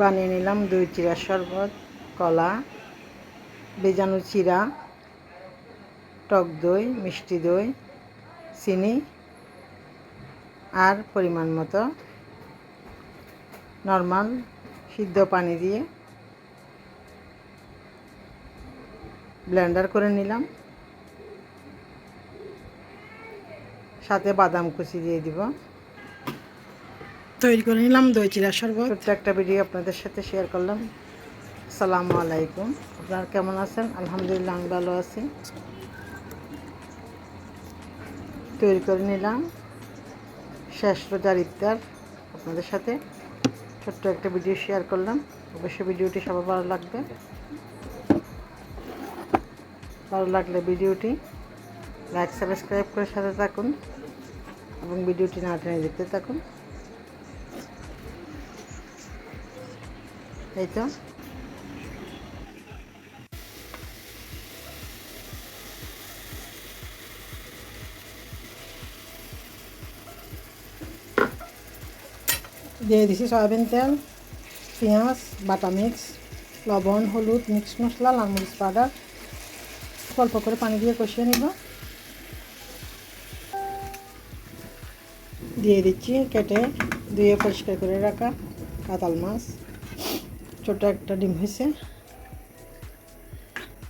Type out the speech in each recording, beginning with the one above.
বানিয়ে নিলাম দই চিরা শরবত, কলা বেজানো চিরা, টক দই, মিষ্টি দই, চিনি আর পরিমাণ মতো নর্মাল সিদ্ধ পানি দিয়ে ব্লেন্ডার করে নিলাম। সাথে বাদাম কুচি দিয়ে দিব। তৈরি করে নিলাম, দই, চিরা শরবত। ছোট্ট একটা ভিডিও আপনাদের সাথে শেয়ার করলাম। আসসালামু আলাইকুম। আপনারা কেমন আছেন? আলহামদুলিল্লাহ, আমি ভালো আছি। তৈরি করে নিলাম। শেষ রোজার ইফতার আপনাদের সাথে। ছোট্ট একটা ভিডিও শেয়ার করলাম। অবশ্যই ভিডিওটি সবার ভালো লাগবে। ভালো লাগলে ভিডিওটি লাইক সাবস্ক্রাইব করে সাথে থাকুন এবং ভিডিওটি না টেনে দেখতে থাকুন। এই তো। দিয়ে দিছি সয়াবিন তেল, পেঁয়াজ, বাটা মিক্স, লবণ, হলুদ মিক্স মশলা, লাল মরিচ পাউডার। অল্প করে পানি দিয়ে কষিয়ে নিব। দিয়ে দিচ্ছি কেটে ধুয়ে পরিষ্কার করে রাখা কাতাল মাছ। ছোট একটা ডিম হয়েছে।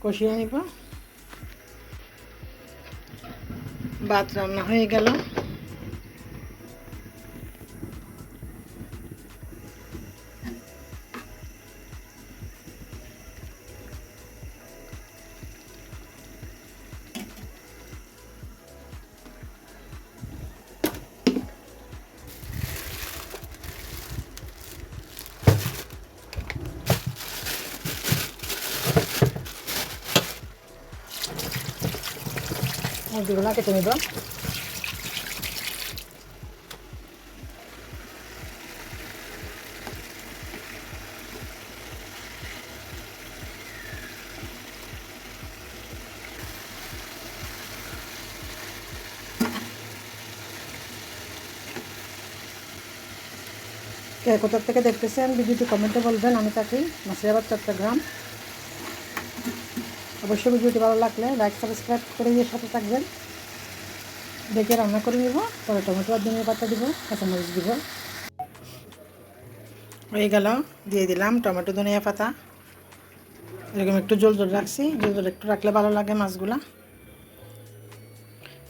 কষিয়ে নিব। ভাত রান্না হয়ে গেল। মুরগিগুলো কোথার থেকে দেখতেছেন? ভিডিওটি কমেন্টে বলবেন। আমি থাকি নাসিরাবাদ চট্টগ্রাম। অবশ্যই ভিডিওটি ভালো লাগলে লাইক সাবস্ক্রাইব করে দিয়ে সাথে থাকবেন। দেখে রান্না করে নেব, পরে টমেটো আর ধনিয়া পাতা দিব, কাঁচামরিচ দিব। হয়ে গেল, দিয়ে দিলাম টমেটো ধনিয়া পাতা। এরকম একটু জল জল রাখছি, জল জল একটু রাখলে ভালো লাগে মাছগুলা।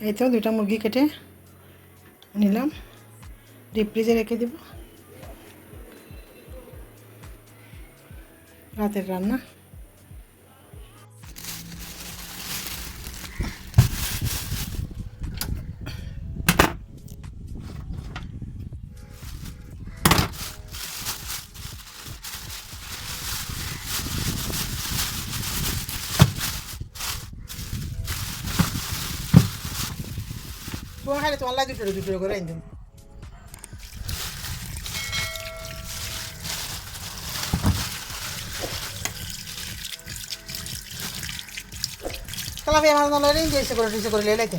এই তো দুইটা মুরগি কেটে নিলাম ডিপ ফ্রিজে রেখে দিব। রাতের রান্না। তোমার খাইলে তোমার লাগে দুটো দুটো করে আনতাম তাহলে আমার নলে রিং দিয়েছে করে দিয়েছে করে লেলাইতে